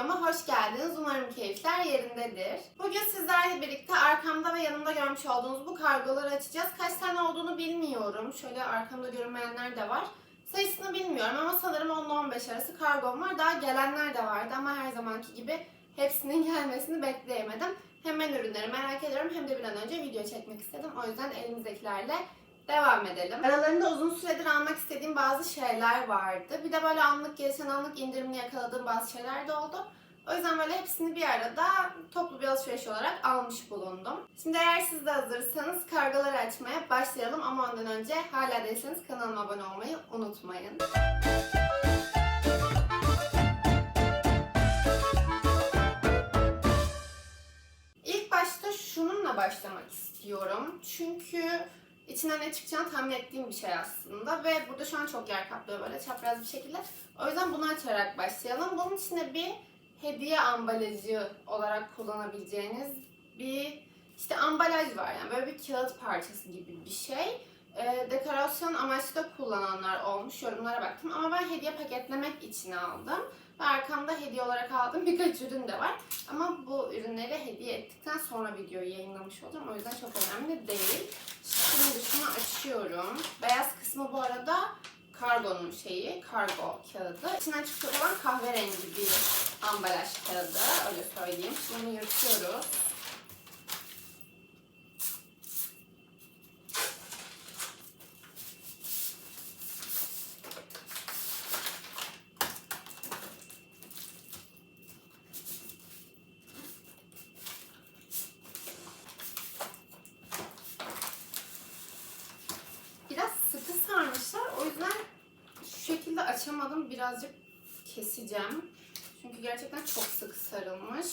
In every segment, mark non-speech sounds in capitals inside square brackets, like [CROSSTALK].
videoma hoş geldiniz. Umarım keyifler yerindedir. Bugün sizlerle birlikte arkamda ve yanımda görmüş olduğunuz bu kargoları açacağız. Kaç tane olduğunu bilmiyorum. Şöyle arkamda görünmeyenler de var. Sayısını bilmiyorum ama sanırım 10-15 arası kargom var. Daha gelenler de vardı ama her zamanki gibi hepsinin [LAUGHS] gelmesini bekleyemedim. Hemen ürünleri merak ediyorum hem de bir an önce video çekmek istedim. O yüzden elimizdekilerle devam edelim. Aralarında uzun süredir almak istediğim bazı şeyler vardı. Bir de böyle anlık gelişen anlık indirimli yakaladığım bazı şeyler de oldu. O yüzden böyle hepsini bir arada toplu bir alışveriş olarak almış bulundum. Şimdi eğer siz de hazırsanız kargoları açmaya başlayalım ama ondan önce hala değilseniz kanalıma abone olmayı unutmayın. İlk başta şununla başlamak istiyorum. Çünkü içinden ne çıkacağını tahmin ettiğim bir şey aslında. Ve burada şu an çok yer kaplıyor böyle çapraz bir şekilde. O yüzden bunu açarak başlayalım. Bunun içinde bir hediye ambalajı olarak kullanabileceğiniz bir işte ambalaj var. Yani böyle bir kağıt parçası gibi bir şey. Ee, dekorasyon amaçlı da kullananlar olmuş. Yorumlara baktım. Ama ben hediye paketlemek için aldım. Ve arkamda hediye olarak aldığım [LAUGHS] birkaç ürün de var. Ama bu ürünleri hediye ettikten sonra videoyu yayınlamış olacağım. O yüzden çok önemli değil. Şimdi şunu açıyorum. Beyaz kısmı bu arada kargonun şeyi, kargo kağıdı. İçinden çıkacak olan kahverengi bir ambalaj kağıdı. Öyle söyleyeyim. Şimdi yırtıyoruz. Biraz sıkı sarmışlar. O yüzden şu şekilde açamadım. Birazcık keseceğim. Çünkü gerçekten çok sıkı sarılmış.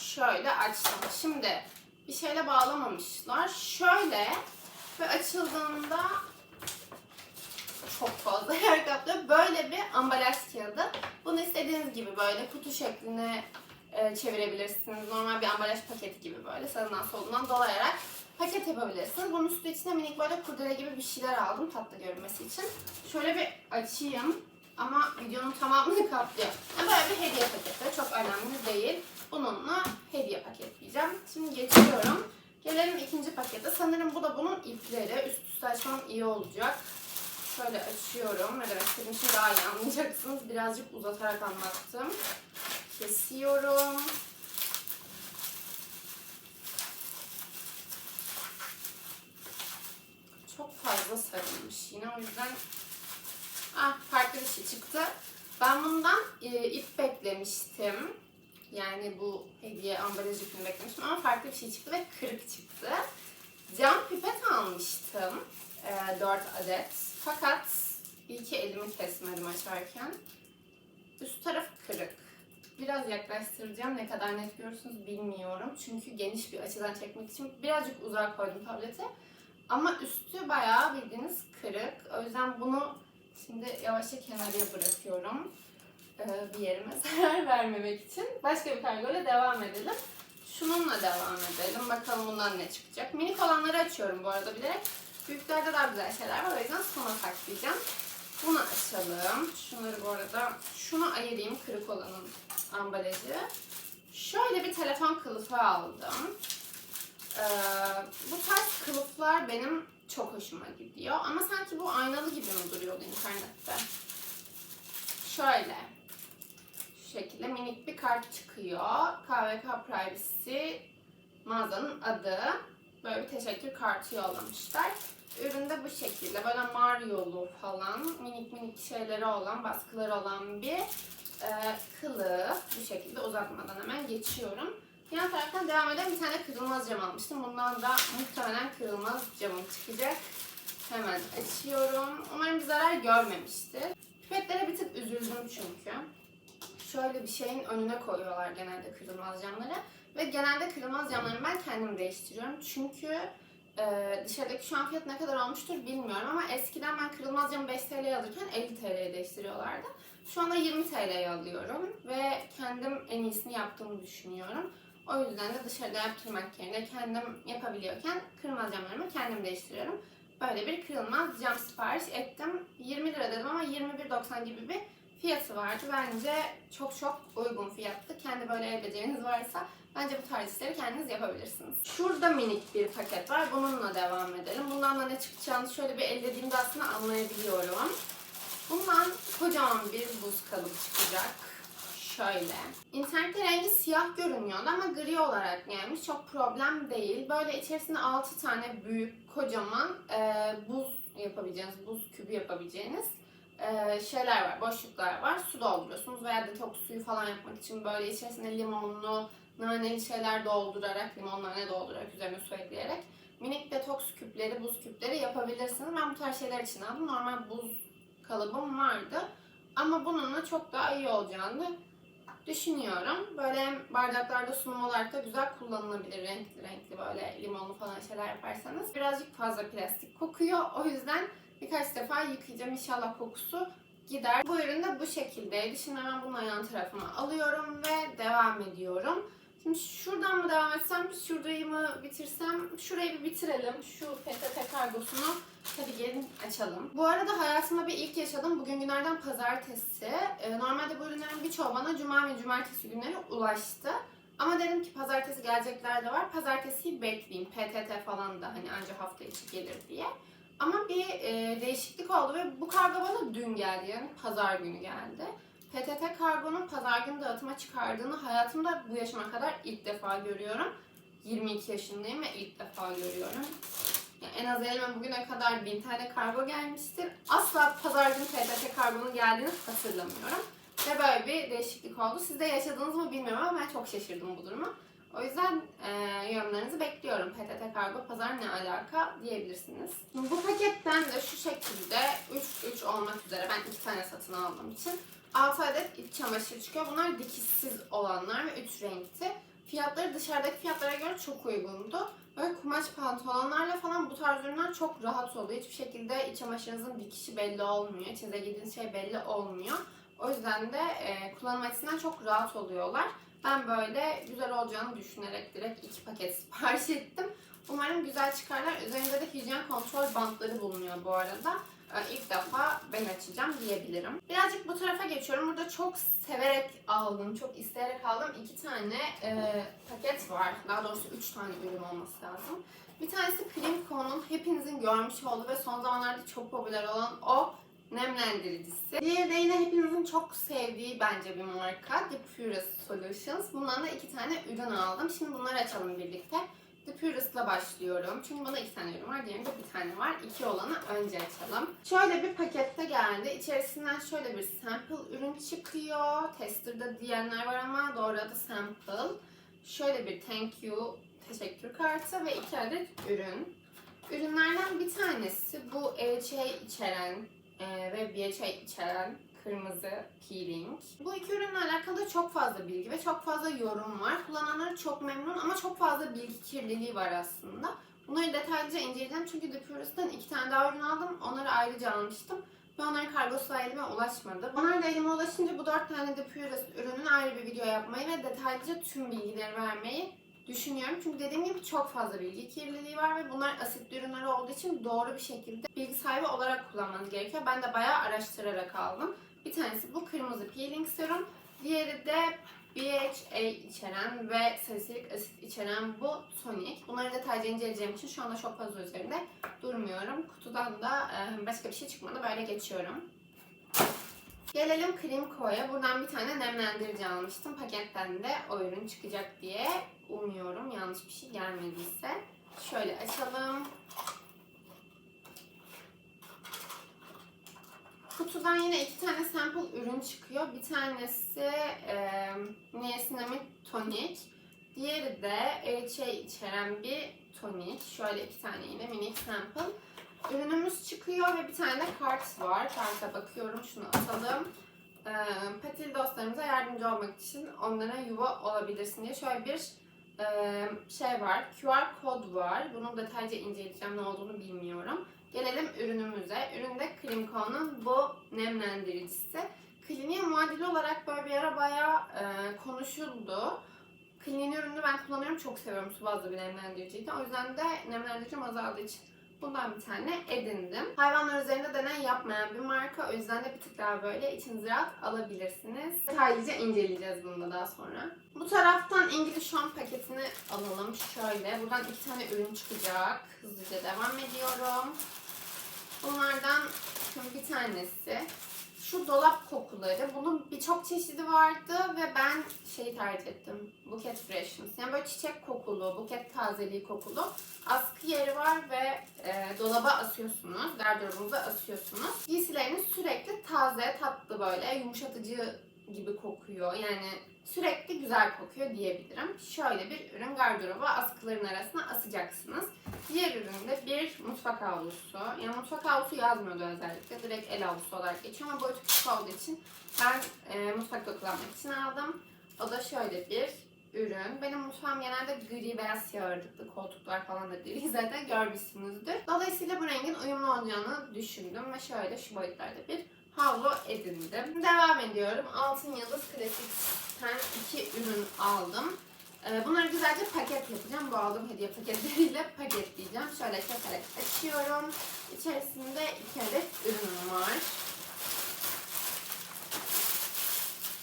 Şöyle açtım. Şimdi bir şeyle bağlamamışlar. Şöyle ve açıldığında çok fazla [LAUGHS] yer kaplıyor. Böyle bir ambalaj kağıdı. Bunu istediğiniz gibi böyle kutu şekline e, çevirebilirsiniz. Normal bir ambalaj paketi gibi böyle sağından solundan dolayarak paket yapabilirsiniz. Bunun üstü içine minik böyle kurdele gibi bir şeyler aldım tatlı görünmesi için. Şöyle bir açayım ama videonun tamamını kaplıyor. Yani böyle bir hediye paketi. Çok önemli değil. Bununla hediye paketleyeceğim. Şimdi geçiyorum. Gelelim ikinci pakete. Sanırım bu da bunun ipleri. Üst üste açmam iyi olacak. Şöyle açıyorum. Ne demek şimdi daha iyi anlayacaksınız. Birazcık uzatarak anlattım. Kesiyorum. Fazla sarılmış yine. O yüzden ah, farklı bir şey çıktı. Ben bundan e, ip beklemiştim. Yani bu hediye ambalaj ipini beklemiştim ama farklı bir şey çıktı ve kırık çıktı. Cam pipet almıştım. E, 4 adet. Fakat iyi elimi kesmedim açarken. Üst taraf kırık. Biraz yaklaştıracağım. Ne kadar net görürsünüz bilmiyorum. Çünkü geniş bir açıdan çekmek için birazcık uzak koydum tableti. Ama üstü bayağı bildiğiniz kırık. O yüzden bunu şimdi yavaşça kenarıya bırakıyorum. Ee, bir yerime [LAUGHS] zarar vermemek için. Başka bir kargoyla devam edelim. Şununla devam edelim. Bakalım bundan ne çıkacak. Minik olanları açıyorum bu arada bilerek. Büyüklerde daha güzel şeyler var. O yüzden sona saklayacağım. Bunu açalım. Şunları bu arada şunu ayırayım kırık olanın ambalajı. Şöyle bir telefon kılıfı aldım. Ee, bu tarz kılıflar benim çok hoşuma gidiyor. Ama sanki bu aynalı gibi mi duruyordu internette? Şöyle. Şu şekilde minik bir kart çıkıyor. KVK Privacy mağazanın adı. Böyle bir teşekkür kartı yollamışlar. Üründe bu şekilde böyle Mario'lu falan minik minik şeyleri olan, baskıları olan bir e, kılıf. Bu şekilde uzatmadan hemen geçiyorum. Yan taraftan devam eden bir tane kırılmaz cam almıştım. Bundan da muhtemelen kırılmaz camım çıkacak. Hemen açıyorum. Umarım bir zarar görmemiştir. Pipetlere bir tık üzüldüm çünkü. Şöyle bir şeyin önüne koyuyorlar genelde kırılmaz camları. Ve genelde kırılmaz camlarını ben kendim değiştiriyorum. Çünkü e, dışarıdaki şu an fiyat ne kadar olmuştur bilmiyorum ama eskiden ben kırılmaz camı 5 TL'ye alırken 50 TL'ye değiştiriyorlardı. Şu anda 20 TL'ye alıyorum ve kendim en iyisini yaptığımı düşünüyorum. O yüzden de dışarıda yaptırmak yerine kendim yapabiliyorken kırılmaz camlarımı kendim değiştiriyorum. Böyle bir kırılmaz cam sipariş ettim. 20 lira dedim ama 21.90 gibi bir fiyatı vardı. Bence çok çok uygun fiyattı. Kendi böyle el beceriniz varsa bence bu tarz işleri kendiniz yapabilirsiniz. Şurada minik bir paket var. Bununla devam edelim. Bundan da ne çıkacağını şöyle bir ellediğimde aslında anlayabiliyorum. Bundan kocaman bir buz kalıbı çıkacak. Şöyle. İnternette rengi siyah görünüyordu ama gri olarak gelmiş. Çok problem değil. Böyle içerisinde 6 tane büyük, kocaman e, buz yapabileceğiniz, buz kübü yapabileceğiniz e, şeyler var, boşluklar var. Su dolduruyorsunuz veya detoks suyu falan yapmak için böyle içerisine limonlu, naneli şeyler doldurarak, limon nane doldurarak, üzerine su ekleyerek minik detoks küpleri, buz küpleri yapabilirsiniz. Ben bu tarz şeyler için aldım. Normal buz kalıbım vardı. Ama bununla çok daha iyi olacağını düşünüyorum. Böyle bardaklarda sunum olarak da güzel kullanılabilir. Renkli renkli böyle limonlu falan şeyler yaparsanız. Birazcık fazla plastik kokuyor. O yüzden birkaç defa yıkayacağım. İnşallah kokusu gider. Bu ürün de bu şekildeydi. Şimdi hemen bunu yan tarafıma alıyorum ve devam ediyorum. Şimdi şuradan mı devam etsem, şurayı mı bitirsem? Şurayı bir bitirelim. Şu PTT kargosunu hadi gelin açalım. Bu arada hayatımda bir ilk yaşadım. Bugün günlerden pazartesi. Ee, Normalde bu ürünlerin birçoğu bana cuma ve cumartesi günleri ulaştı. Ama dedim ki pazartesi gelecekler de var. Pazartesiyi bekleyeyim. PTT falan da hani anca hafta içi gelir diye. Ama bir e, değişiklik oldu ve bu kargo bana dün geldi. Yani pazar günü geldi. PTT Kargo'nun pazar günü dağıtıma çıkardığını hayatımda bu yaşıma kadar ilk defa görüyorum. 22 yaşındayım ve ilk defa görüyorum. Yani en az elime bugüne kadar bin tane kargo gelmiştir. Asla pazar günü PTT Kargo'nun geldiğini hatırlamıyorum. Ve böyle bir değişiklik oldu. Siz de yaşadınız mı bilmiyorum ama ben çok şaşırdım bu duruma. O yüzden e, yorumlarınızı bekliyorum. PTT Kargo Pazar ne alaka diyebilirsiniz. Bu paketten de şu şekilde 3-3 olmak üzere ben iki tane satın aldığım için 6 adet iç çamaşır çıkıyor. Bunlar dikişsiz olanlar ve 3 renkti. Fiyatları dışarıdaki fiyatlara göre çok uygundu. Böyle kumaş pantolonlarla falan bu tarz ürünler çok rahat oluyor. Hiçbir şekilde iç çamaşırınızın dikişi belli olmuyor. İçinize giydiğiniz şey belli olmuyor. O yüzden de e, kullanım açısından çok rahat oluyorlar. Ben böyle güzel olacağını düşünerek direkt iki paket [LAUGHS] sipariş ettim. Umarım güzel çıkarlar. Üzerinde de hijyen kontrol bantları bulunuyor bu arada. Ee, İlk defa ben açacağım diyebilirim. Birazcık bu tarafa geçiyorum. Burada çok severek aldım, çok isteyerek aldım. iki tane e, paket var. Daha doğrusu üç tane ürün olması lazım. Bir tanesi Klimco'nun hepinizin görmüş olduğu ve son zamanlarda çok popüler olan o nemlendiricisi. Diğeri de yine hepinizin çok sevdiği bence bir marka. Diffuse Solutions. Bundan da iki tane ürün aldım. Şimdi bunları açalım birlikte. Diffuse'la başlıyorum. Çünkü bana iki tane ürün var. Diğerinde bir tane var. İki olanı önce açalım. Şöyle bir pakette geldi. İçerisinden şöyle bir sample ürün çıkıyor. Tester'da diyenler var ama doğru adı sample. Şöyle bir thank you teşekkür kartı ve iki adet ürün. Ürünlerden bir tanesi bu EHA içeren e, ve BHA içeren kırmızı peeling. Bu iki ürünle alakalı çok fazla bilgi ve çok fazla yorum var. Kullananları çok memnun ama çok fazla bilgi kirliliği var aslında. Bunları detaylıca inceleyeceğim çünkü Diffuse'dan iki tane daha ürün aldım. Onları ayrıca almıştım. Ve onların kargosu da ulaşmadı. Onlar da elime ulaşınca bu dört tane Diffuse ürünün ayrı bir video yapmayı ve detaylıca tüm bilgileri vermeyi düşünüyorum. Çünkü dediğim gibi çok fazla bilgi kirliliği var ve bunlar asitli ürünler olduğu için doğru bir şekilde bilgi sahibi olarak kullanmanız gerekiyor. Ben de bayağı araştırarak aldım. Bir tanesi bu kırmızı peeling serum. Diğeri de BHA içeren ve salisilik asit içeren bu tonik. Bunları detaylıca inceleyeceğim için şu anda çok fazla üzerinde durmuyorum. Kutudan da e, başka bir şey çıkmadı. Böyle geçiyorum. Gelelim Klimko'ya. Buradan bir tane nemlendirici almıştım. Paketten de o ürün çıkacak diye umuyorum. Yanlış bir şey gelmediyse. Şöyle açalım. Kutudan yine iki tane sample ürün çıkıyor. Bir tanesi e, niacinamide tonik. Diğeri de EHA içeren bir tonik. Şöyle iki tane yine minik sample. Ürünümüz çıkıyor ve bir tane de kart var. Karta bakıyorum. Şunu atalım. E, patil dostlarımıza yardımcı olmak için onlara yuva olabilirsin diye şöyle bir e, şey var. QR kod var. Bunu detaylıca inceleyeceğim. Ne olduğunu bilmiyorum. Gelelim ürünümüze. Üründe Klimco'nun bu nemlendiricisi. Kliniğe muadili olarak böyle bir ara bayağı e, konuşuldu. Kliniğin ürünü ben kullanıyorum. Çok seviyorum su bazlı bir nemlendiriciydi. O yüzden de nemlendiricim azaldığı için Bundan bir tane edindim. Hayvanlar üzerinde deney yapmayan bir marka. O yüzden de bir tık daha böyle içiniz rahat alabilirsiniz. Detaylıca inceleyeceğiz bunu da daha sonra. Bu taraftan İngiliz Home paketini alalım. Şöyle. Buradan iki tane ürün çıkacak. Hızlıca devam ediyorum. Bunlardan bir tanesi şu dolap kokuları. Bunun birçok çeşidi vardı ve ben şeyi tercih ettim. Buket Freshness. Yani böyle çiçek kokulu, buket tazeliği kokulu. Askı yeri var ve e, dolaba asıyorsunuz. Gardırobunuza asıyorsunuz. Giysileriniz sürekli taze, tatlı böyle yumuşatıcı gibi kokuyor. Yani sürekli güzel kokuyor diyebilirim. Şöyle bir ürün gardıroba askıların arasına asacaksınız. Diğer üründe bir mutfak havlusu. Yani mutfak havlusu yazmıyordu özellikle. Direkt el havlusu olarak geçiyor ama boyutu küçük olduğu için ben e, mutfakta kullanmak için aldım. O da şöyle bir ürün. Benim mutfağım genelde gri beyaz siyah ağırlıklı. Koltuklar falan da gri [LAUGHS] zaten görmüşsünüzdür. Dolayısıyla bu rengin uyumlu olacağını düşündüm ve şöyle şu boyutlarda bir havlu edindim. Devam ediyorum. Altın Yıldız Classics'ten iki ürün aldım. Ee, Bunları güzelce paket yapacağım. Bu aldığım hediye paketleriyle [LAUGHS] paketleyeceğim. Şöyle keserek açıyorum. İçerisinde iki adet ürünüm var.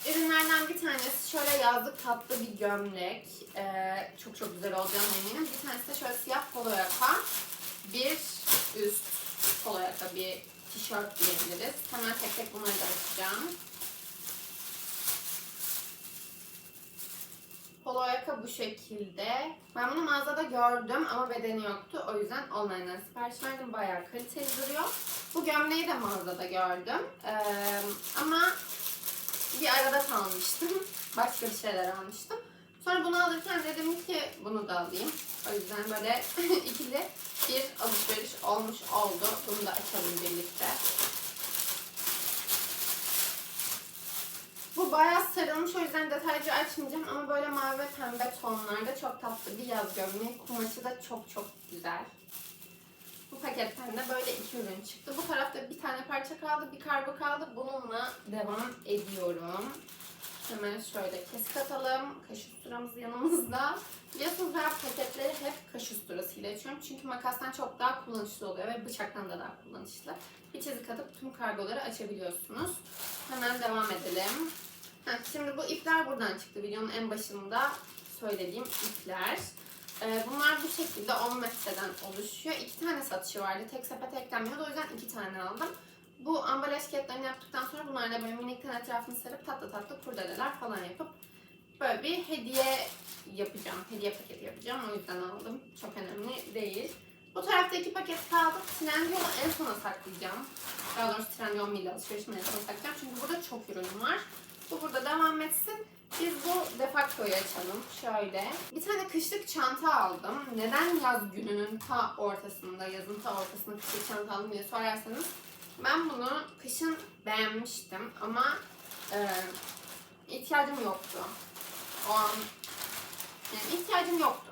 Ürünlerden bir tanesi şöyle yazlık tatlı bir gömlek. Ee, çok çok güzel olacağını eminim. Bir tanesi de şöyle siyah polo yaka. Bir üst polo yaka bir tişört diyebiliriz. Hemen tek tek bunları da açacağım. Polo yaka bu şekilde. Ben bunu mağazada gördüm ama bedeni yoktu. O yüzden online'dan sipariş verdim. Bayağı kaliteli duruyor. Bu gömleği de mağazada gördüm. Ee, ama bir arada kalmıştım. [LAUGHS] Başka bir şeyler almıştım. Sonra bunu alırken dedim ki bunu da alayım. O yüzden böyle [LAUGHS] ikili bir alışveriş olmuş oldu. Bunu da açalım birlikte. Bu bayağı sarılmış o yüzden detaycı açmayacağım ama böyle mavi ve pembe tonlarda çok tatlı bir yaz gömleği. Kumaşı da çok çok güzel. Bu paketten de böyle iki ürün çıktı. Bu tarafta bir tane parça kaldı, bir kargo kaldı. Bununla devam ediyorum. Hemen şöyle kesik atalım. Kaş usturamız yanımızda. Biliyorsunuz ben paketleri hep kaş usturasıyla açıyorum. Çünkü makastan çok daha kullanışlı oluyor ve bıçaktan da daha kullanışlı. Bir çizik atıp tüm kargoları açabiliyorsunuz. Hemen devam edelim. Heh, şimdi bu ipler buradan çıktı. Videonun en başında söylediğim ipler. Ee, bunlar bu şekilde 10 metreden oluşuyor. İki tane satışı vardı. Tek sepete eklenmiyordu. O yüzden iki tane aldım. Bu ambalaj kağıtlarını yaptıktan sonra bunlarla böyle minikten etrafını sarıp tatlı tatlı kurdeleler falan yapıp böyle bir hediye yapacağım. Hediye paketi yapacağım. O yüzden aldım. Çok önemli değil. Bu tarafta iki paket kaldı. Trendyol'u en sona saklayacağım. Daha doğrusu Trendyol milli alışverişimi en sona saklayacağım. Çünkü burada çok ürün var. Bu burada devam etsin. Biz bu defaktoyu açalım. Şöyle. Bir tane kışlık çanta aldım. Neden yaz gününün ta ortasında, yazın ta ortasında kışlık çanta aldım diye sorarsanız ben bunu kışın beğenmiştim ama e, ihtiyacım yoktu. O an yani ihtiyacım yoktu.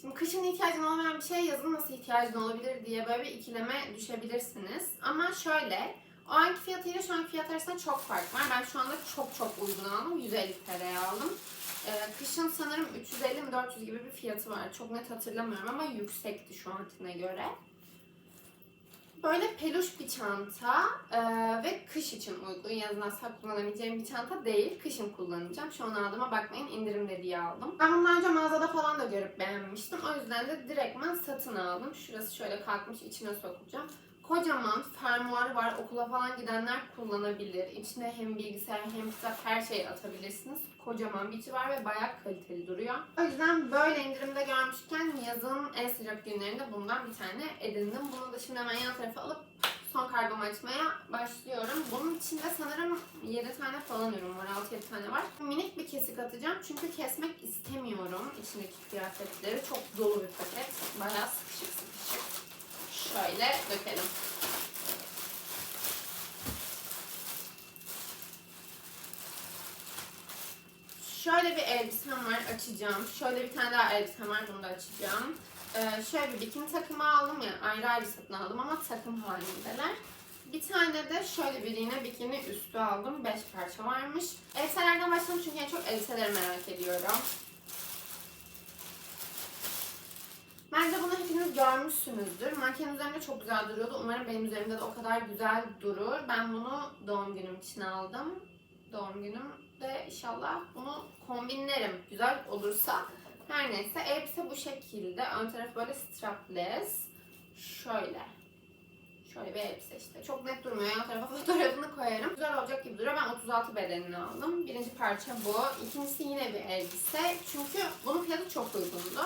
Şimdi kışın ihtiyacın olmayan bir şey yazın nasıl ihtiyacın olabilir diye böyle bir ikileme düşebilirsiniz. Ama şöyle o anki fiyatıyla şu anki fiyat arasında çok fark var. Ben şu anda çok çok uygun aldım. 150 TL'ye aldım. Ee, kışın sanırım 350 mi 400 gibi bir fiyatı var. Çok net hatırlamıyorum ama yüksekti şu ankine göre. Böyle peluş bir çanta ee, ve kış için uygun. Yazın asla kullanabileceğim bir çanta değil. Kışın kullanacağım. Şu an aldığıma bakmayın indirimde diye aldım. Ben bundan önce mağazada falan da görüp beğenmiştim. O yüzden de direktman satın aldım. Şurası şöyle kalkmış içine sokacağım. Kocaman fermuarı var. Okula falan gidenler kullanabilir. İçine hem bilgisayar hem kitap her şeyi atabilirsiniz. Kocaman bir içi var ve bayağı kaliteli duruyor. O yüzden böyle indirimde görmüşken yazın en sıcak günlerinde bundan bir tane edindim. Bunu da şimdi hemen yan tarafa alıp son kargomu açmaya başlıyorum. Bunun içinde sanırım 7 tane falan ürün var. 6-7 tane var. Minik bir kesik atacağım çünkü kesmek istemiyorum içindeki kıyafetleri. Çok dolu bir paket. Bayağı sıkışık sıkışık. Şöyle dökelim. Şöyle bir elbisem var açacağım. Şöyle bir tane daha elbisem var bunu da açacağım. Ee, şöyle bir bikini takımı aldım ya ayrı ayrı satın aldım ama takım halindeler. Bir tane de şöyle bir yine bikini üstü aldım. 5 parça varmış. Elbiselerden başlayalım çünkü en çok elbiseleri merak ediyorum. Bence bunu hepiniz görmüşsünüzdür. Manken üzerinde çok güzel duruyordu. Umarım benim üzerimde de o kadar güzel durur. Ben bunu doğum günüm için aldım. Doğum günüm de inşallah bunu kombinlerim. Güzel olursa. Her neyse elbise bu şekilde. Ön tarafı böyle strapless. Şöyle. Şöyle bir elbise işte. Çok net durmuyor. Yan tarafa [LAUGHS] fotoğrafını koyarım. Güzel olacak gibi duruyor. Ben 36 bedenini aldım. Birinci parça bu. İkincisi yine bir elbise. Çünkü bunun fiyatı çok uygundu.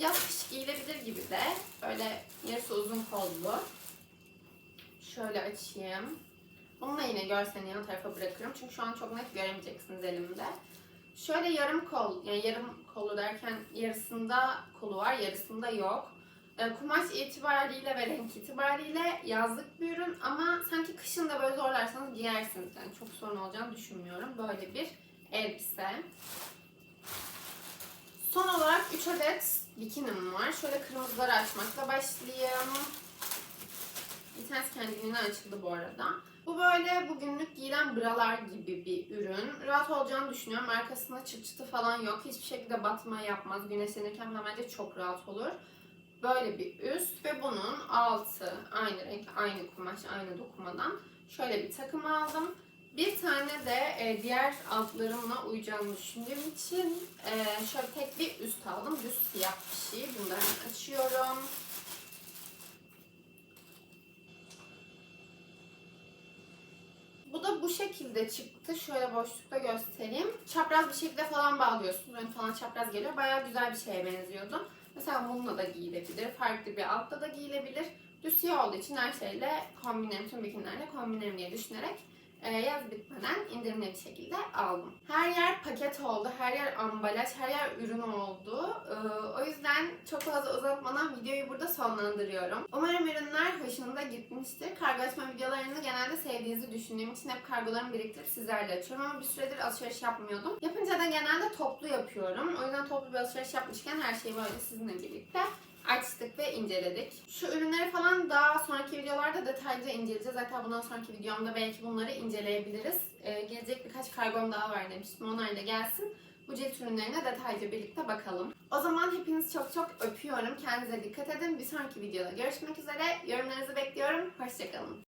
Yaz kış giyilebilir gibi de. Böyle yarısı uzun kollu. Şöyle açayım. Bunu da yine görselini yan tarafa bırakırım. Çünkü şu an çok net göremeyeceksiniz elimde. Şöyle yarım kol, yani yarım kolu derken yarısında kolu var, yarısında yok. E, Kumaş itibariyle ve renk itibariyle yazlık bir ürün ama sanki kışın da böyle zorlarsanız giyersiniz. Yani çok sorun olacağını düşünmüyorum. Böyle bir elbise. Son olarak 3 adet bikinim var. Şöyle kırmızıları açmakla başlayayım. Bir tanesi kendiliğinden açıldı bu arada. Bu böyle bugünlük giyilen bralar gibi bir ürün. Rahat olacağını düşünüyorum. Arkasında çıt çıtı falan yok. Hiçbir şekilde batma yapmaz. Güneşlenirken falan bence çok rahat olur. Böyle bir üst ve bunun altı aynı renk, aynı kumaş, aynı dokumadan şöyle bir takım aldım. Bir tane de e, diğer altlarımla uyacağını düşündüğüm için e, şöyle tek bir üst aldım. Düz siyah bir şey. Bunları açıyorum. Bu da bu şekilde çıktı. Şöyle boşlukta göstereyim. Çapraz bir şekilde falan bağlıyorsunuz. Ön falan çapraz geliyor. Bayağı güzel bir şeye benziyordu. Mesela bununla da giyilebilir. Farklı bir altta da giyilebilir. Düz siyah olduğu için her şeyle kombinlerim, tüm bikinilerle kombinlerim diye düşünerek yaz bitmeden indirimli bir şekilde aldım. Her yer paket oldu, her yer ambalaj, her yer ürün oldu. E, o yüzden çok fazla uzatmadan videoyu burada sonlandırıyorum. Umarım ürünler hoşunuza gitmiştir. Kargo açma videolarını genelde sevdiğinizi düşündüğüm için hep kargolarımı biriktirip sizlerle açıyorum ama bir süredir alışveriş yapmıyordum. Yapınca da genelde toplu yapıyorum. O yüzden toplu bir alışveriş yapmışken her şeyi böyle sizinle birlikte açtık ve inceledik. Şu ürünleri falan daha sonraki videolarda detaylıca inceleyeceğiz. Zaten bundan sonraki videomda belki bunları inceleyebiliriz. Ee, gelecek birkaç kargom daha var demiştim. Onlar da gelsin. Bu cilt ürünlerine detaylıca birlikte bakalım. O zaman hepinizi çok çok öpüyorum. Kendinize dikkat edin. Bir sonraki videoda görüşmek üzere. Yorumlarınızı bekliyorum. Hoşçakalın.